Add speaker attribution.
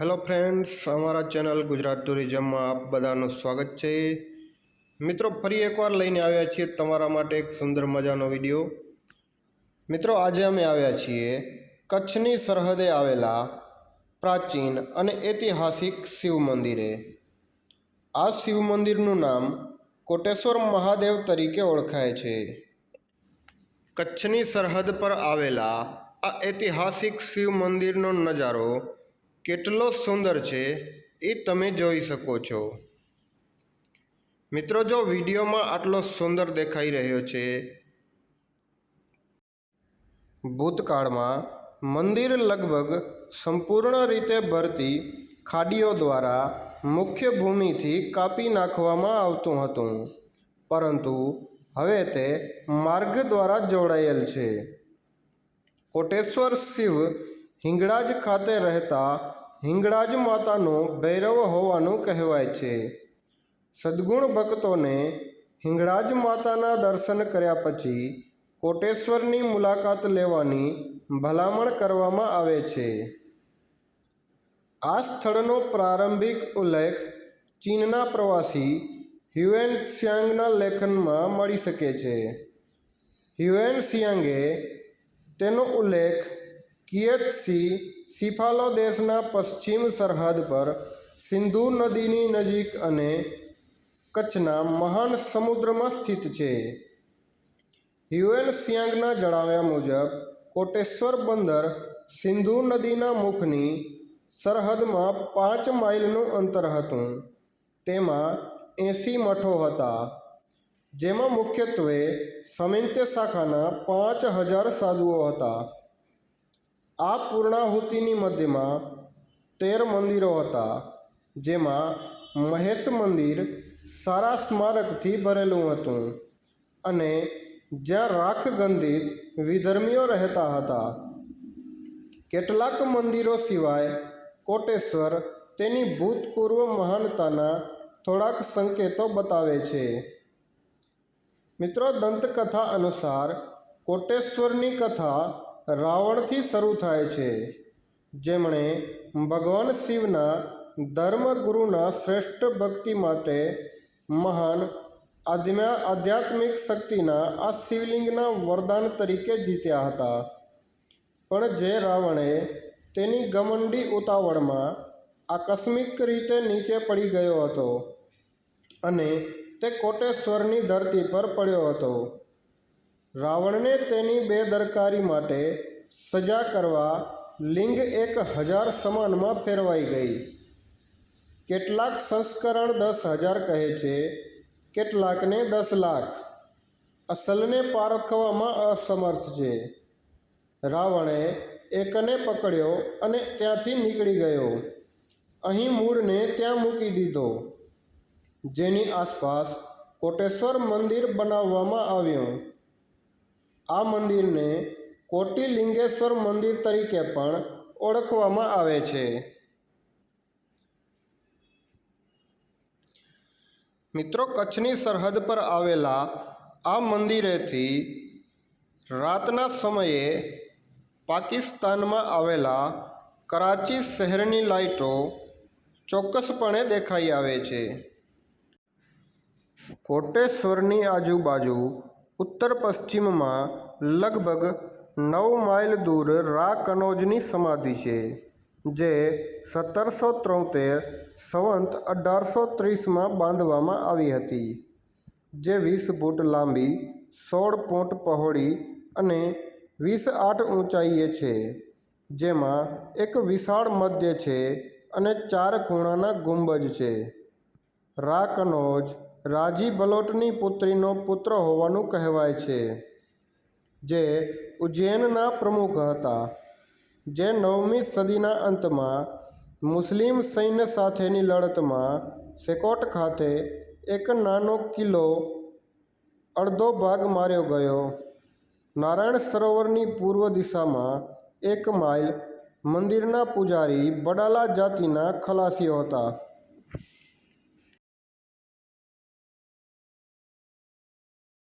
Speaker 1: Hello friends, અમારા channel Gujarat ટુરિઝમમાં આપ બધાનું સ્વાગત છે. મિત્રો, ફરી એકવાર લઈને આવ્યા છીએ તમારા માટે એક સુંદર મજાનો વીડિયો. મિત્રો, આજે અમે આવ્યા છીએ કચ્છની સરહદે આવેલા પ્રાચીન અને ઐતિહાસિક શિવ મંદિરે. આ શિવ મંદિરનું નામ કોટેશ્વર મહાદેવ તરીકે ઓળખાય છે. કચ્છની સરહદ પર આવેલા આ ઐતિહાસિક શિવ મંદિરનો નજારો કેટલો સુંદર છે એ તમે જોઈ શકો છો. મિત્રો, જો વિડીયોમાં આટલો સુંદર દેખાઈ રહ્યો છે, ભૂતકાળમાં મંદિર લગભગ સંપૂર્ણ રીતે ભરતી ખાડીઓ દ્વારા મુખ્ય ભૂમિથી કાપી નાખવામાં આવતું હતું, પરંતુ હવે તે માર્ગ દ્વારા જોડાયેલ છે. કોટેશ્વર શિવ હિંગળાજ ખાતે રહેતા હિંગળાજ માતાનો ભૈરવ હોવાનું કહેવાય છે. સદ્ગુણ ભક્તોને હિંગળાજ માતાના દર્શન કર્યા પછી કોટેશ્વરની મુલાકાત લેવાની ભલામણ કરવામાં આવે છે. આ સ્થળનો પ્રારંભિક ઉલ્લેખ ચીનના પ્રવાસી હ્યુએન સિયાંગના લેખનમાં મળી શકે છે. હ્યુએન સિયાંગે તેનો ઉલ્લેખ કિયેતસી સિફાલો દેશના પશ્ચિમ સરહદ પર સિંધુ નદીની નજીક અને કચ્છના મહાન સમુદ્રમાં સ્થિત છે. હ્યુએન સિયાંગના જણાવ્યા મુજબ, કોટેશ્વર બંદર સિંધુ નદીના મુખની સરહદમાં પાંચ માઇલનું અંતર હતું. તેમાં એંસી મઠો હતા, જેમાં મુખ્યત્વે સમિંત્ય શાખાના પાંચ હજાર સાધુઓ હતા. આ પૂર્ણાહુતિની મધ્યમાં તેર મંદિરો હતા, જેમાં મહેશ મંદિર સારા સ્મારકથી ભરેલું હતું અને જ્યાં રાખગંધિત વિધર્મીઓ રહેતા હતા. કેટલાક મંદિરો સિવાય કોટેશ્વર તેની ભૂતપૂર્વ મહાનતાના થોડાક સંકેતો બતાવે છે. મિત્રો, દંતકથા અનુસાર કોટેશ્વરની કથા રાવણથી શરૂ થાય છે. જેમણે ભગવાન શિવના ધર્મગુરુના શ્રેષ્ઠ ભક્તિ માટે મહાન આધ્યા, આધ્યાત્મિક શક્તિના આ શિવલિંગના વરદાન તરીકે જીત્યા હતા. પણ જે રાવણે તેની ગમંડી ઉતાવળમાં આકસ્મિક રીતે નીચે પડી ગયો હતો અને તે કોટેશ્વરની ધરતી પર પડ્યો હતો. રાવણને તેની બેદરકારી માટે સજા કરવા લિંગ એક હજાર સમાનમાં ફેરવાઈ ગઈ. કેટલાક સંસ્કરણ દસ હજાર કહે છે, કેટલાકને દસ લાખ. અસલને પારખવામાં અસમર્થ છે. રાવણે એકને પકડ્યો અને ત્યાંથી નીકળી ગયો. અહીં મૂળને ત્યાં મૂકી દીધો. જેની આસપાસ કોટેશ્વર મંદિર બનાવવામાં આવ્યું. આ મંદિરને કોટિલિંગેશ્વર મંદિર તરીકે પણ ઓળખવામાં આવે છે. મિત્રો, કચ્છની સરહદ પર આવેલા આ મંદિરેથી રાતના સમયે પાકિસ્તાનમાં આવેલા કરાચી શહેરની લાઇટો ચોક્કસપણે દેખાઈ આવે છે. કોટેશ્વરની આજુબાજુ ઉત્તર પશ્ચિમમાં લગભગ નવ માઇલ દૂર રા કનોજની સમાધિ છે, જે સત્તરસો ત્રોતેર સંવંત અઢારસો ત્રીસમાં બાંધવામાં આવી હતી, જે વીસ ફૂટ લાંબી, સોળ ફૂટ પહોળી અને વીસ આઠ ઊંચાઈએ છે, જેમાં એક વિશાળ મધ્ય છે અને ચાર ખૂણાના ગુંબજ છે. રા કનોજ રાજી બલોટની પુત્રીનો પુત્ર હોવાનું કહેવાય છે, જે ઉજ્જૈનના પ્રમુખ હતા, જે નવમી સદીના અંતમાં મુસ્લિમ સૈન્ય સાથેની લડતમાં સેકોટ ખાતે એક નાનો કિલ્લો અડધો ભાગ માર્યો ગયો. નારાયણ સરોવરની પૂર્વ દિશામાં એક માઇલ મંદિરના પૂજારી બડાલા જાતિના ખલાસીઓ હતા.